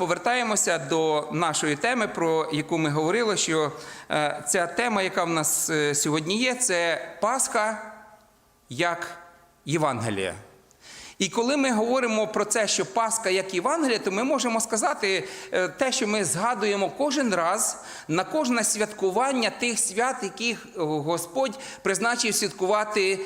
Повертаємося до нашої теми, про яку ми говорили, що е, ця тема, яка в нас е, сьогодні є, це Пасха як Євангеліє. І коли ми говоримо про це, що Пасха як Євангеліє, то ми можемо сказати е, те, що ми згадуємо кожен раз на кожне святкування тих свят, яких Господь призначив святкувати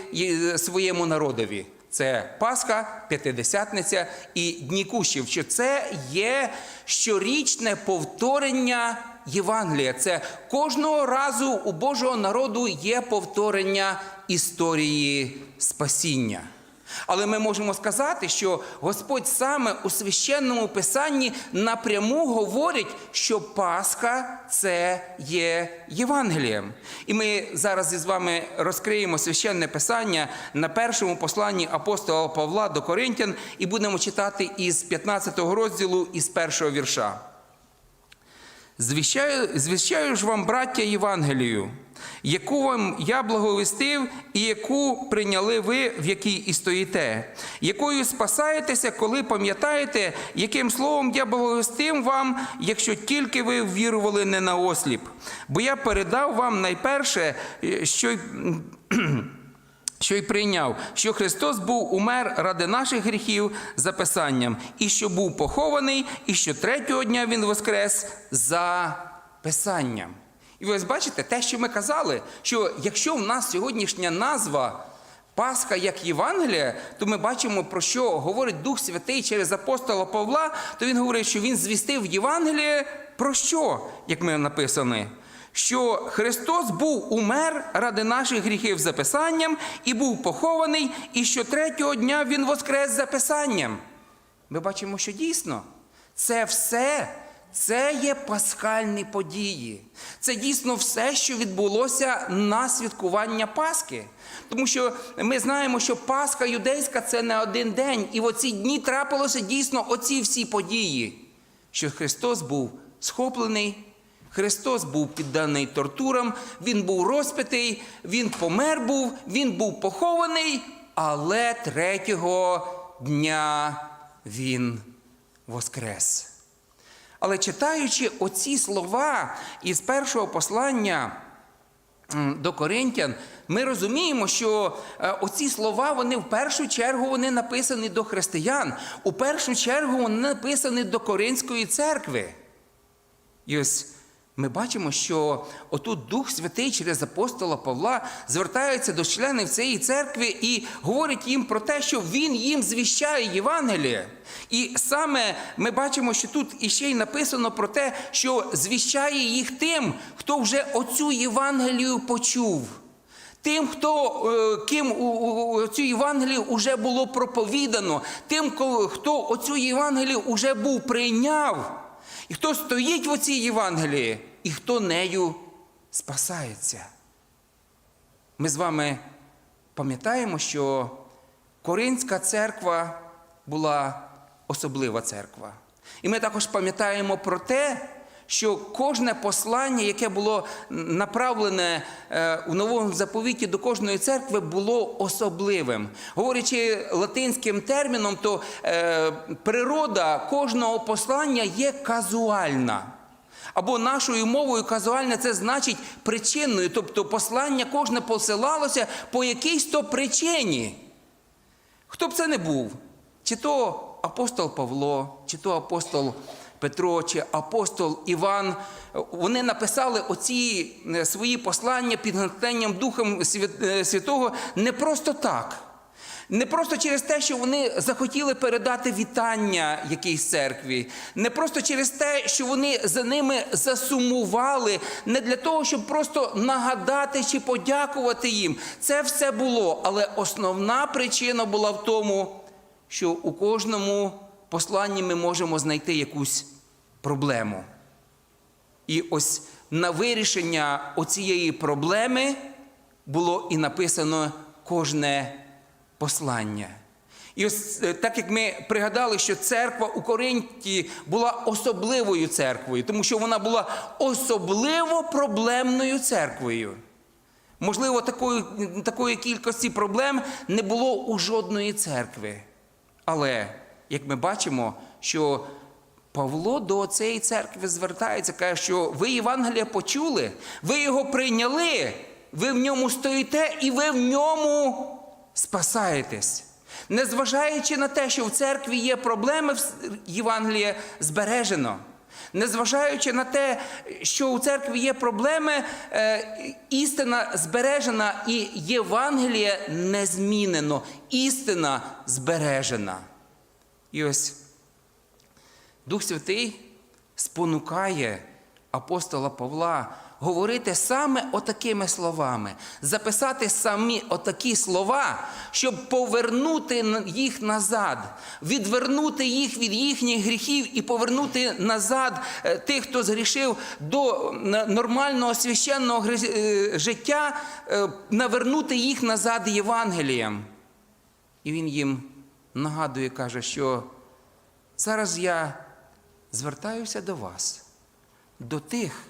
своєму народові. Це Пасха, П'ятидесятниця і Дні Кущів. Що це є щорічне повторення Євангелія. Це кожного разу у Божого народу є повторення історії спасіння. Але ми можемо сказати, що Господь саме у священному писанні напряму говорить, що Пасха це є Євангелієм. І ми зараз із вами розкриємо священне писання на першому посланні апостола Павла до Коринтян і будемо читати із 15 розділу із першого вірша. Звіщаю, звіщаю ж вам, браття, Євангелію, яку вам я благовістив, і яку прийняли ви, в якій і стоїте, якою спасаєтеся, коли пам'ятаєте, яким словом я благовістив вам, якщо тільки ви вірували не на осліп. Бо я передав вам найперше, е, що що й прийняв, що Христос був умер ради наших гріхів за Писанням, і що був похований, і що третього дня Він воскрес за Писанням. І ви ось бачите те, що ми казали, що якщо в нас сьогоднішня назва Пасха як Євангелія, то ми бачимо, про що говорить Дух Святий через апостола Павла, то він говорить, що він звістив Євангеліє про що, як ми написані? що Христос був умер ради наших гріхів за Писанням і був похований, і що третього дня Він воскрес за Писанням. Ми бачимо, що дійсно це все. Це є пасхальні події. Це дійсно все, що відбулося на святкування Пасхи. Тому що ми знаємо, що Пасха юдейська це не один день. І в оці дні трапилося дійсно оці всі події, що Христос був схоплений, Христос був підданий тортурам, Він був розпитий, Він помер був, Він був похований, але третього дня Він воскрес. Але читаючи оці слова із першого послання до Коринтян, ми розуміємо, що е, оці слова вони в першу чергу вони написані до християн, у першу чергу вони написані до Коринської церкви. І ось ми бачимо, що отут Дух Святий через апостола Павла звертається до членів цієї церкви і говорить їм про те, що він їм звіщає Євангеліє. І саме ми бачимо, що тут іще й написано про те, що звіщає їх тим, хто вже оцю Євангелію почув. Тим, хто е, ким цю Євангелію вже було проповідано, тим, хто оцю Євангелію вже був прийняв. І хто стоїть в оцій Євангелії, і хто нею спасається. Ми з вами пам'ятаємо, що Коринська церква була особлива церква. І ми також пам'ятаємо про те, що кожне послання, яке було направлене е, у новому заповіті до кожної церкви, було особливим. Говорячи латинським терміном, то е, природа кожного послання є казуальна. Або нашою мовою казуальне це значить причинною, тобто послання кожне посилалося по якійсь то причині. Хто б це не був? Чи то апостол Павло, чи то апостол Петро, чи апостол Іван, вони написали оці е, свої послання під натхненням Духом е, Святого не просто так. Не просто через те, що вони захотіли передати вітання якійсь церкві, не просто через те, що вони за ними засумували, не для того, щоб просто нагадати чи подякувати їм. Це все було. Але основна причина була в тому, що у кожному посланні ми можемо знайти якусь проблему. І ось на вирішення оцієї проблеми було і написано кожне послання. І ось е, так як ми пригадали, що церква у Коринті була особливою церквою, тому що вона була особливо проблемною церквою. Можливо, такої, такої кількості проблем не було у жодної церкви. Але, як ми бачимо, що Павло до цієї церкви звертається, каже, що ви Євангелія почули, ви його прийняли, ви в ньому стоїте і ви в ньому спасаєтесь. Незважаючи на те, що в церкві є проблеми, Євангеліє збережено. Незважаючи на те, що у церкві є проблеми, е, істина збережена і Євангеліє не змінено. Істина збережена. І ось Дух Святий спонукає апостола Павла говорити саме отакими словами, записати самі отакі слова, щоб повернути їх назад, відвернути їх від їхніх гріхів і повернути назад е, тих, хто згрішив до нормального священного е, життя, е, навернути їх назад Євангелієм. І він їм нагадує, каже, що зараз я звертаюся до вас, до тих,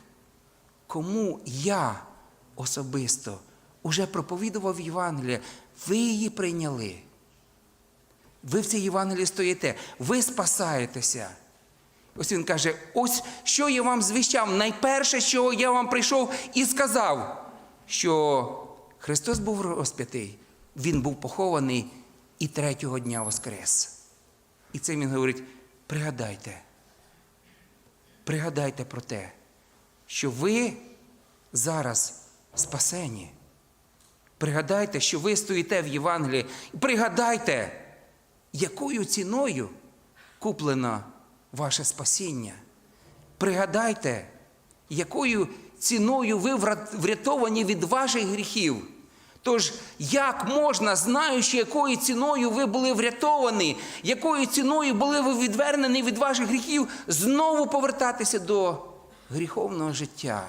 кому я особисто уже проповідував Євангеліє, ви її прийняли. Ви в цій Євангелії стоїте, ви спасаєтеся. Ось він каже: ось що я вам звіщав. Найперше, що я вам прийшов і сказав, що Христос був розп'ятий, Він був похований і третього дня воскрес. І це він говорить: пригадайте, пригадайте про те, що ви зараз спасені. Пригадайте, що ви стоїте в Євангелії. Пригадайте, якою ціною куплено ваше спасіння. Пригадайте, якою ціною ви врятовані від ваших гріхів. Тож, як можна, знаючи, якою ціною ви були врятовані, якою ціною були ви відвернені від ваших гріхів, знову повертатися до гріховного життя?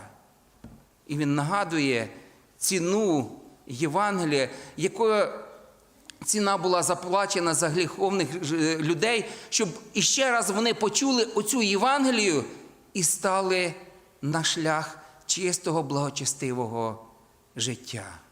І він нагадує ціну Євангелія, якою ціна була заплачена за гріховних е, людей, щоб іще раз вони почули оцю Євангелію і стали на шлях чистого, благочестивого життя.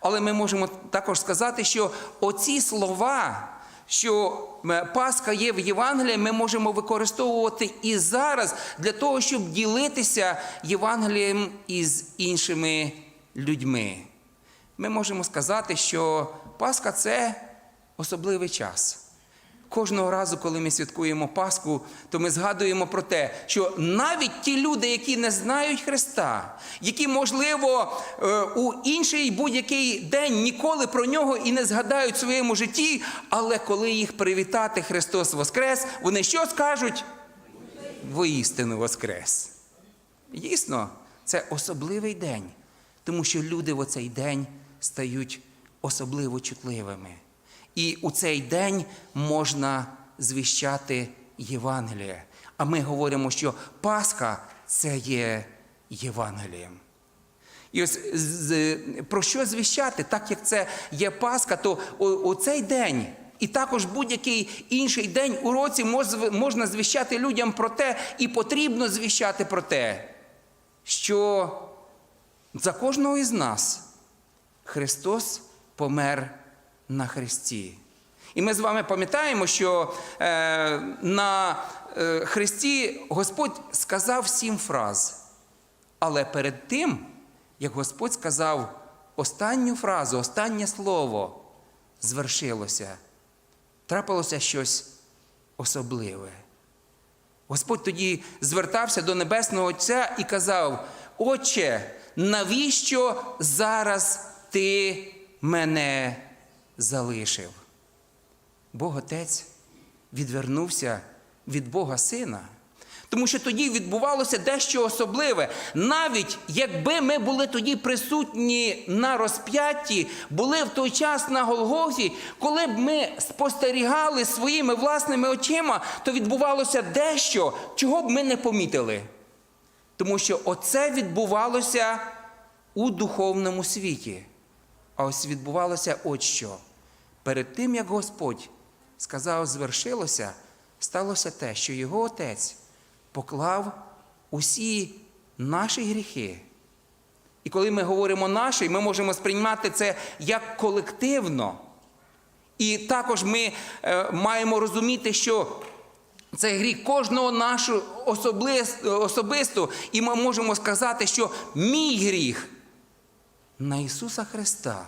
Але ми можемо також сказати, що оці слова, що е, Пасха є в Євангелії, ми можемо використовувати і зараз для того, щоб ділитися Євангелієм із іншими людьми. Ми можемо сказати, що Пасха це особливий час. Кожного разу, коли ми святкуємо Пасху, то ми згадуємо про те, що навіть ті люди, які не знають Христа, які, можливо, е, у інший будь-який день ніколи про нього і не згадають в своєму житті, але коли їх привітати Христос Воскрес, вони що скажуть? Воістину Воскрес. Дійсно, це особливий день, тому що люди в оцей день стають особливо чутливими. І у цей день можна звіщати Євангеліє. А ми говоримо, що Пасха це є Євангелієм. І ось про що звіщати? Так як це є Пасха, то у, цей день і також будь-який інший день у році можна звіщати людям про те, і потрібно звіщати про те, що за кожного із нас Христос помер на Христі. І ми з вами пам'ятаємо, що е, на е, Христі Господь сказав сім фраз. Але перед тим, як Господь сказав останню фразу, останнє слово звершилося, трапилося щось особливе. Господь тоді звертався до Небесного Отця і казав: Отче, навіщо зараз ти мене залишив? Бог Отець відвернувся від Бога Сина. Тому що тоді відбувалося дещо особливе. Навіть якби ми були тоді присутні на розп'ятті, були в той час на Голгофі, коли б ми спостерігали своїми власними очима, то відбувалося дещо, чого б ми не помітили. Тому що оце відбувалося у духовному світі. А ось відбувалося от що. Перед тим, як Господь сказав, звершилося, сталося те, що його отець поклав усі наші гріхи. І коли ми говоримо наші, ми можемо сприймати це як колективно. І також ми е, маємо розуміти, що Це гріх кожного нашого особисто, і ми можемо сказати, що мій гріх на Ісуса Христа.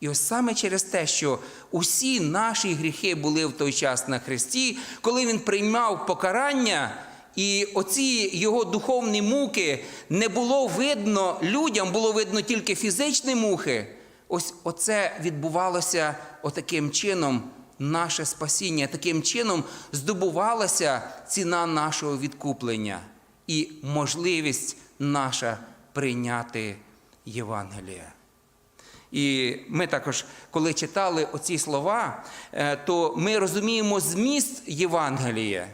І ось саме через те, що усі наші гріхи були в той час на Христі, коли Він приймав покарання, і оці його духовні муки не було видно людям, було видно тільки фізичні мухи. Ось оце відбувалося отаким чином, наше спасіння. Таким чином здобувалася ціна нашого відкуплення і можливість наша прийняти Євангелія. І ми також, коли читали оці слова, е, то ми розуміємо зміст Євангелія.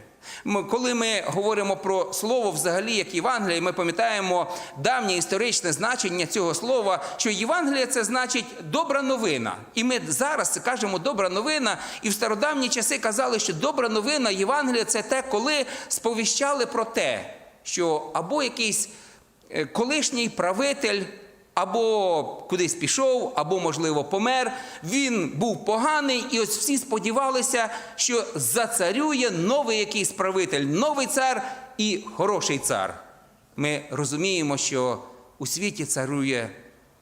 Коли ми говоримо про слово взагалі як Євангеліє, ми пам'ятаємо давнє історичне значення цього слова, що Євангеліє це значить добра новина. І ми зараз кажемо добра новина, і в стародавні часи казали, що добра новина Євангелія це те, коли сповіщали про те, що або якийсь е, колишній правитель або кудись пішов, або, можливо, помер. Він був поганий, і ось всі сподівалися, що зацарює новий якийсь правитель, новий цар і хороший цар. Ми розуміємо, що у світі царює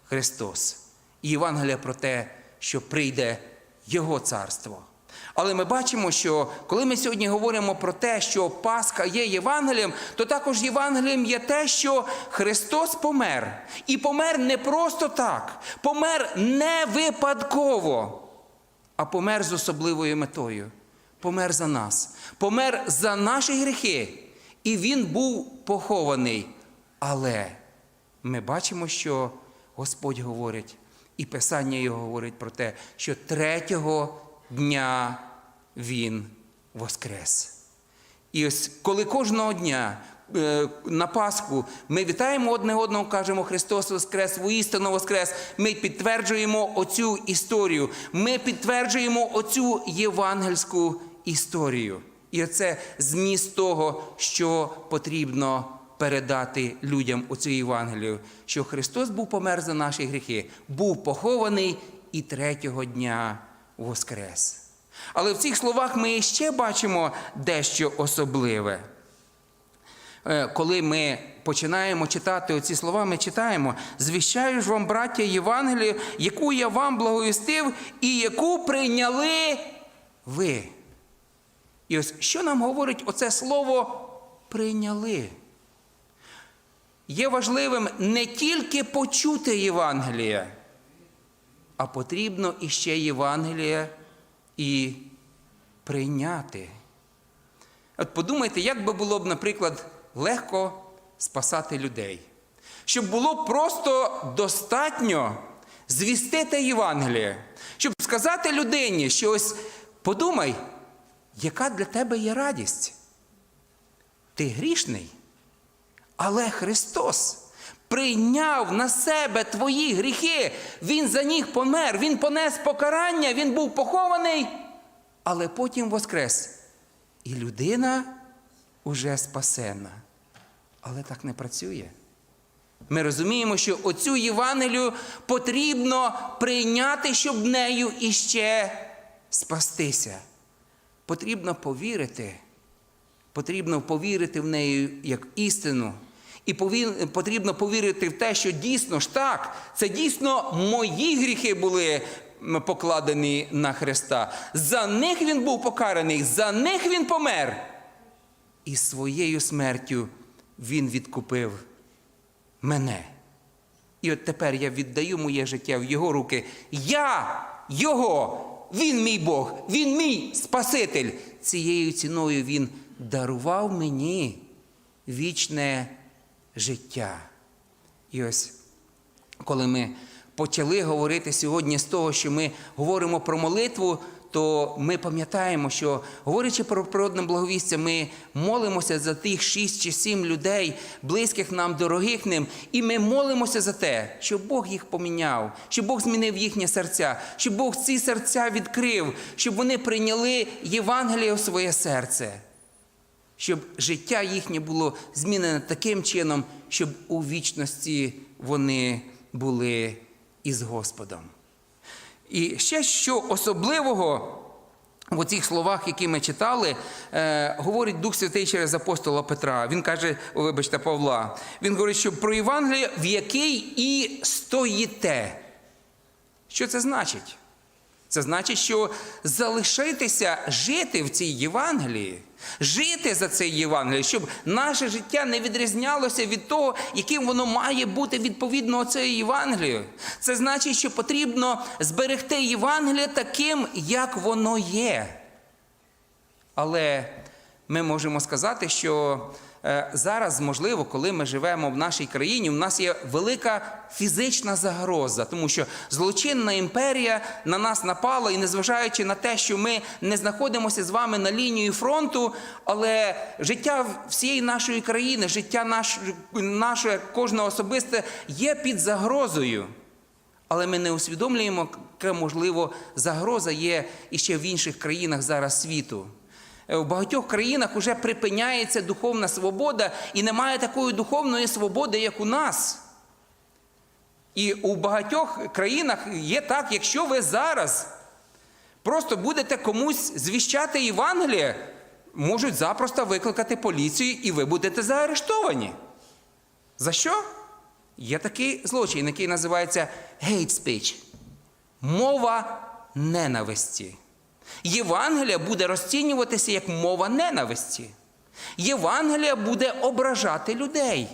Христос. І Євангелія про те, що прийде Його царство. Але ми бачимо, що коли ми сьогодні говоримо про те, що Пасха є Євангелієм, то також Євангелієм є те, що Христос помер. І помер не просто так, помер не випадково, а помер з особливою метою. Помер за нас, помер за наші гріхи. І він був похований. Але ми бачимо, що Господь говорить, і Писання його говорить про те, що третього дня він воскрес. І ось коли кожного дня е, на Пасху ми вітаємо одне одного, кажемо Христос Воскрес, воістину Воскрес, ми підтверджуємо оцю історію, ми підтверджуємо оцю євангельську історію. І оце зміст того, що потрібно передати людям у цю Євангелію, що Христос був помер за наші гріхи, був похований і третього дня воскрес. Але в цих словах ми ще бачимо дещо особливе. Е, Коли ми починаємо читати оці слова, ми читаємо: звіщаю ж вам, браття, Євангелію, яку я вам благовістив і яку прийняли ви. І ось що нам говорить оце слово прийняли? Є важливим не тільки почути Євангелія, а потрібно іще Євангелія і прийняти. От подумайте, як би було б, наприклад, легко спасати людей. Щоб було просто достатньо звістити Євангеліє, щоб сказати людині, що ось подумай, яка для тебе є радість. Ти грішний, але Христос прийняв на себе твої гріхи. Він за них помер, Він понес покарання, Він був похований, але потім воскрес. І людина уже спасена. Але так не працює. Ми розуміємо, що оцю Євангелію потрібно прийняти, щоб нею іще спастися. Потрібно повірити. Потрібно повірити в неї як істину. І потрібно повірити в те, що дійсно ж так, це дійсно мої гріхи були покладені на Христа. За них він був покараний, за них він помер. І своєю смертю він відкупив мене. І от тепер я віддаю моє життя в Його руки. Я Його, Він мій Бог, Він мій Спаситель. Цією ціною Він дарував мені вічне життя. І ось коли ми почали говорити сьогодні з того, що ми говоримо про молитву, то ми пам'ятаємо, що говорячи про природне благовістя, ми молимося за тих шість чи сім людей, близьких нам, дорогих ним, і ми молимося за те, щоб Бог їх поміняв, щоб Бог змінив їхні серця, щоб Бог ці серця відкрив, щоб вони прийняли Євангеліє в своє серце щоб життя їхнє було змінене таким чином, щоб у вічності вони були із Господом. І ще що особливого в цих словах, які ми читали, е, говорить Дух Святий через апостола Петра. Він каже, вибачте, Павла. Він говорить, що про Євангеліє, в якій і стоїте. Що це значить? Це значить, що залишитися жити в цій Євангелії, жити за цей Євангеліє, щоб наше життя не відрізнялося від того, яким воно має бути відповідно цієї Євангелію. Це значить, що потрібно зберегти Євангеліє таким, як воно є. Але ми можемо сказати, що зараз, можливо, коли ми живемо в нашій країні, у нас є велика фізична загроза, тому що злочинна імперія на нас напала, і незважаючи на те, що ми не знаходимося з вами на лінії фронту, але життя всієї нашої країни, життя наш, наше кожне особисте є під загрозою. Але ми не усвідомлюємо, яка можливо загроза є іще в інших країнах зараз світу. Е, В багатьох країнах вже припиняється духовна свобода і немає такої духовної свободи, як у нас. І у багатьох країнах є так, якщо ви зараз просто будете комусь звіщати Євангеліє, можуть запросто викликати поліцію, і ви будете заарештовані. За що? Є такий злочин, який називається hate speech. Мова ненависті. Євангелія буде розцінюватися як мова ненависті. Євангелія буде ображати людей.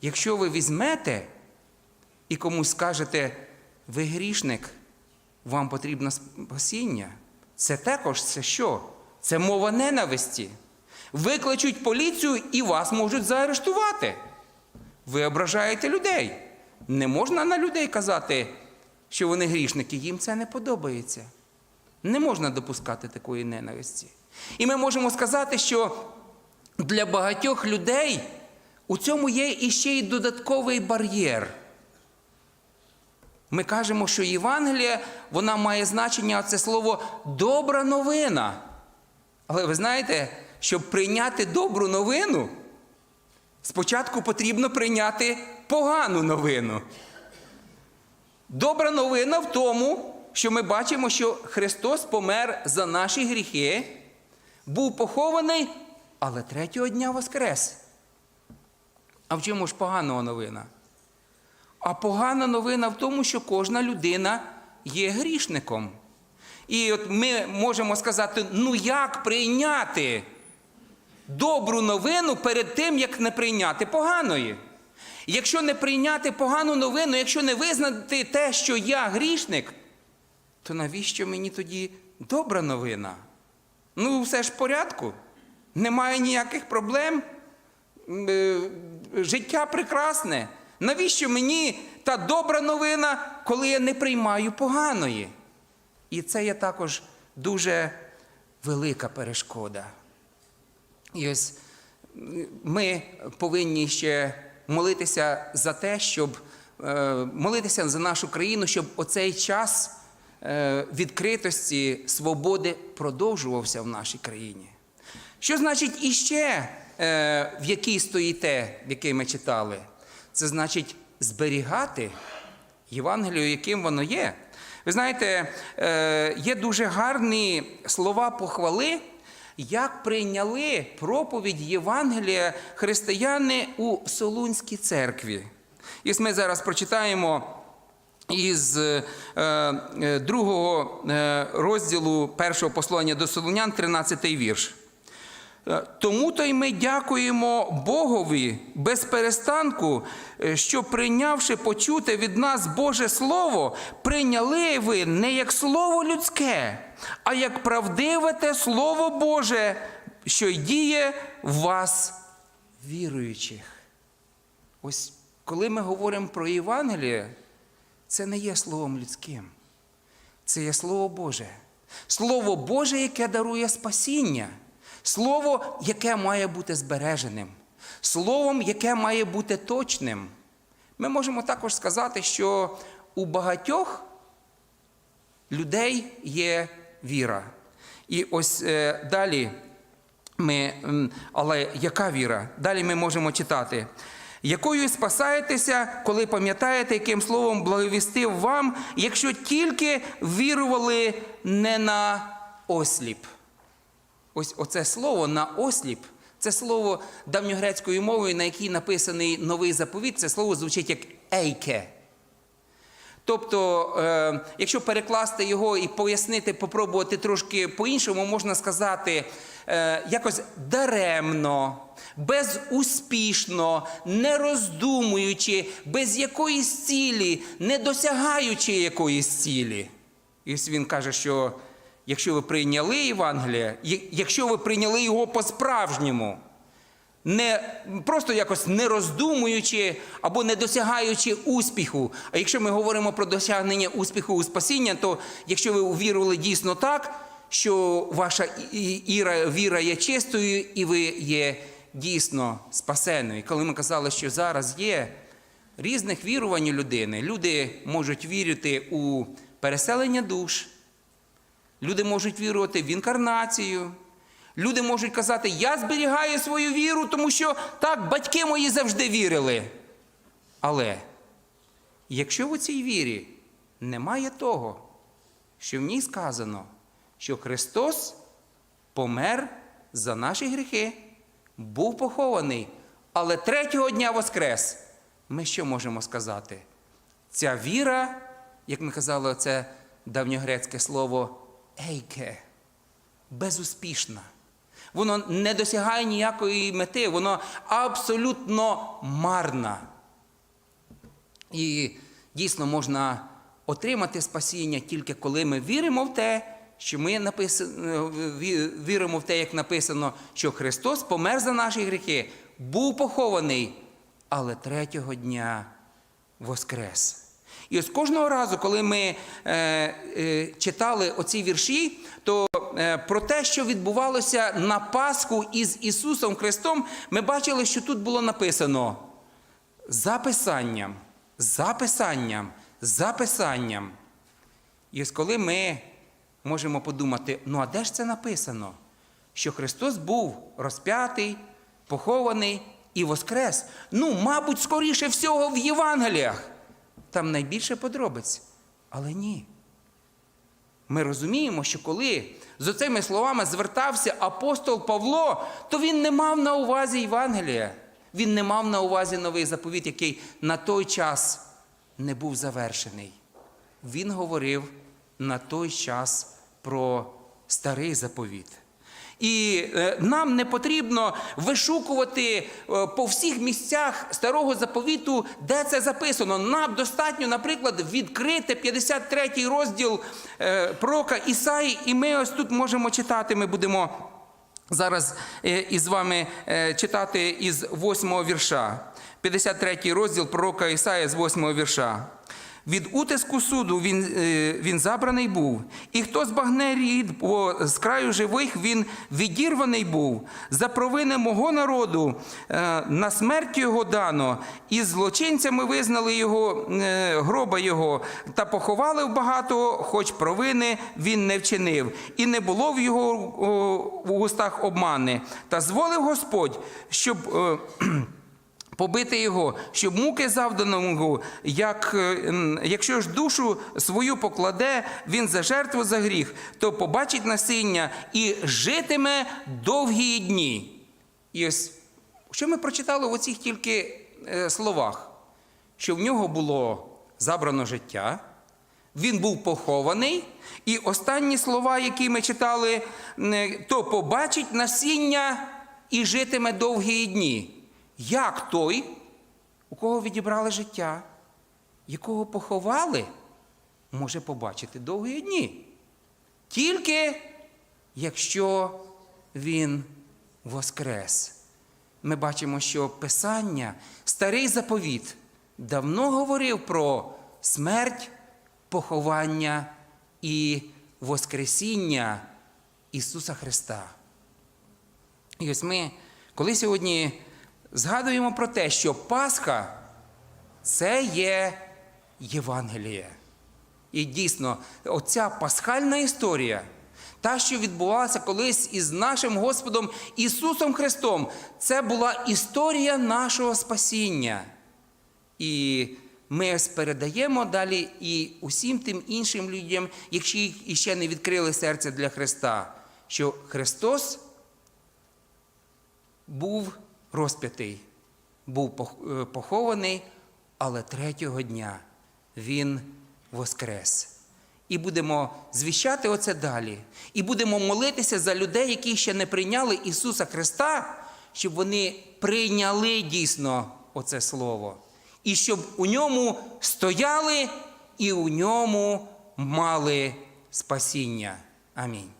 Якщо ви візьмете і комусь скажете, ви грішник, вам потрібно спасіння, це також це що? Це мова ненависті. Викличуть поліцію і вас можуть заарештувати. Ви ображаєте людей. Не можна на людей казати, що вони грішники, їм це не подобається. Не можна допускати такої ненависті. І ми можемо сказати, що для багатьох людей у цьому є іще й додатковий бар'єр. Ми кажемо, що Євангелія вона має значення це слово добра новина. Але ви знаєте, щоб прийняти добру новину, спочатку потрібно прийняти погану новину. Добра новина в тому, що ми бачимо, що Христос помер за наші гріхи, був похований, але третього дня воскрес. А в чому ж погана новина? А погана новина в тому, що кожна людина є грішником. І от ми можемо сказати, ну як прийняти добру новину перед тим, як не прийняти поганої? Якщо не прийняти погану новину, якщо не визнати те, що я грішник, то навіщо мені тоді добра новина? Ну, все ж в порядку. Немає ніяких проблем. Е, Життя прекрасне. Навіщо мені та добра новина, коли я не приймаю поганої? І це є також дуже велика перешкода. І ось ми повинні ще молитися за те, щоб е, молитися за нашу країну, щоб оцей час відкритості, свободи продовжувався в нашій країні. Що значить іще, е, в якій стоїте, в якій ми читали? Це значить зберігати Євангелію, яким воно є. Ви знаєте, е, є дуже гарні слова похвали, як прийняли проповідь Євангелія християни у Солунській церкві. І ми зараз прочитаємо із е, е, другого е, розділу першого послання до Солунян, 13 вірш. Тому то й ми дякуємо Богові без перестанку, що прийнявши почуте від нас Боже Слово, прийняли ви не як слово людське, а як правдиве те Слово Боже, що й діє в вас віруючих. Ось коли ми говоримо про Євангеліє, це не є словом людським. Це є Слово Боже. Слово Боже, яке дарує спасіння. Слово, яке має бути збереженим. Словом, яке має бути точним. Ми можемо також сказати, що у багатьох людей є віра. І ось е, далі ми, але яка віра? Далі ми можемо читати. Якою спасаєтеся, коли пам'ятаєте, яким словом благовістив вам, якщо тільки вірували не на осліп. Ось оце слово на осліп, це слово давньогрецькою мовою, на якій написаний новий заповіт, це слово звучить як ейке. Тобто, е, якщо перекласти його і пояснити, попробувати трошки по-іншому, можна сказати якось даремно, безуспішно, не роздумуючи, без якоїсь цілі, не досягаючи якоїсь цілі. І він каже, що якщо ви прийняли Євангеліє, якщо ви прийняли його по-справжньому, не просто якось не роздумуючи або не досягаючи успіху. А якщо ми говоримо про досягнення успіху у спасіння, то якщо ви увірували дійсно так, що ваша іра, віра є чистою і ви є дійсно спасеною. Коли ми казали, що зараз є різних вірувань у людини, люди можуть вірити у переселення душ, люди можуть вірувати в інкарнацію. Люди можуть казати, я зберігаю свою віру, тому що так батьки мої завжди вірили. Але якщо в цій вірі немає того, що в ній сказано, що Христос помер за наші гріхи, був похований, але третього дня воскрес, ми що можемо сказати? Ця віра, як ми казали, це давньогрецьке слово ейке безуспішна. Воно не досягає ніякої мети, воно абсолютно марна. І дійсно можна отримати спасіння тільки коли ми віримо в те, що ми написано, віримо в те, як написано, що Христос помер за наші гріхи, був похований, але третього дня воскрес. І ось кожного разу, коли ми е, е, читали оці вірші, то е, про те, що відбувалося на Пасху із Ісусом Христом, ми бачили, що тут було написано за Писанням, за. І ось коли ми можемо подумати, ну а де ж це написано? Що Христос був розп'ятий, похований і воскрес. Ну, мабуть, скоріше всього в Євангеліях. Там найбільше подробиць. Але ні. Ми розуміємо, що коли з оцими словами звертався апостол Павло, то він не мав на увазі Євангелія. Він не мав на увазі новий заповіт, який на той час не був завершений. Він говорив на той час про старий заповіт. І е, нам не потрібно вишукувати е, по всіх місцях старого заповіту, де це записано. Нам достатньо, наприклад, відкрити 53 розділ е, пророка Ісаї, і ми ось тут можемо читати. Ми будемо зараз із вами читати із 8 вірша. 53 розділ пророка Ісаї з 8 вірша. Від утиску суду він, е, він забраний був, і хто збагне рід, бо з краю живих він відірваний був. За провини мого народу е, на смерть його дано, і злочинцями визнали його е, гроба його, та поховали в багато, хоч провини він не вчинив, і не було в його в устах обмани. Та зволив Господь, щоб. Побити його, щоб муки завданого, як, е, якщо ж душу свою покладе він за жертву за гріх, то побачить насіння і житиме довгі дні. І ось що ми прочитали в оцих тільки е, словах, що в нього було забрано життя, він був похований, і останні слова, які ми читали, е, то побачить насіння і житиме довгі дні. Як той, у кого відібрали життя, якого поховали, може побачити довгі дні? Тільки якщо він воскрес. Ми бачимо, що Писання, старий заповіт, давно говорив про смерть, поховання і Воскресіння Ісуса Христа. І ось ми, коли сьогодні згадуємо про те, що Пасха це є Євангеліє. І дійсно, оця пасхальна історія та, що відбувалася колись із нашим Господом Ісусом Христом. Це була історія нашого спасіння. І ми передаємо далі і усім тим іншим людям, їх іще не відкрили серце для Христа, що Христос був розп'ятий, був е, похований, але третього дня Він воскрес. І будемо звіщати оце далі. І будемо молитися за людей, які ще не прийняли Ісуса Христа, щоб вони прийняли дійсно оце Слово. І щоб у ньому стояли і у ньому мали спасіння. Амінь.